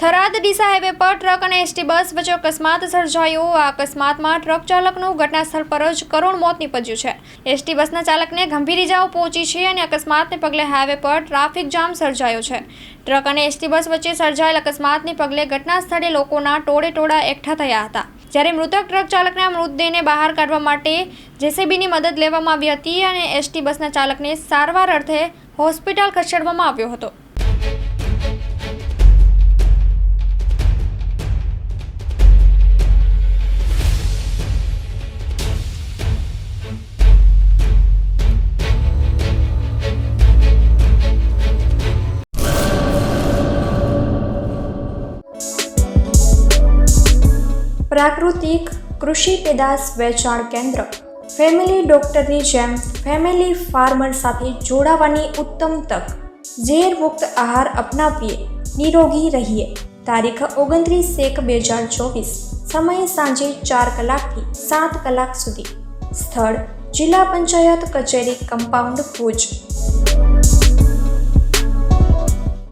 Tharad Deesa highway પર truck અને ST bus વચ્ચે અકસ્માત સર્જાયો. આ અકસ્માતમાં ટ્રક ચાલકનું ઘટનાસ્થળ પર જ કરુણ મોત નીપજ્યું છે. એસટી બસના ચાલકને ગંભીર ઇજાઓ પહોંચી છે અને અકસ્માતને પગલે હાઈવે પર ટ્રાફિક જામ સર્જાયો છે. ટ્રક અને એસટી બસ વચ્ચે સર્જાયેલ અકસ્માતને પગલે ઘટના સ્થળે લોકોના ટોળે ટોળા એકઠા થયા હતા. જ્યારે મૃતક ટ્રક ચાલકના મૃતદેહને બહાર કાઢવા માટે જેસીબીની મદદ લેવામાં આવી હતી અને એસટી બસના ચાલકને સારવાર અર્થે હોસ્પિટલ ખસેડવામાં આવ્યો હતો. પ્રાકૃતિક કૃષિ પેદાશ વેચાણ કેન્દ્ર. ફેમિલી ડોક્ટરની જેમ ફેમિલી ફાર્મર સાથે જોડાવાની ઉત્તમ તક. ઝેર મુક્ત આહાર અપનાવીએ, નિરોગી રહીએ. તારીખ ઓગણત્રીસ એક બે હજાર ચોવીસ, સમય સાંજે ચાર કલાકથી સાત કલાક સુધી. સ્થળ જિલ્લા પંચાયત કચેરી, કમ્પાઉન્ડ ભુજ.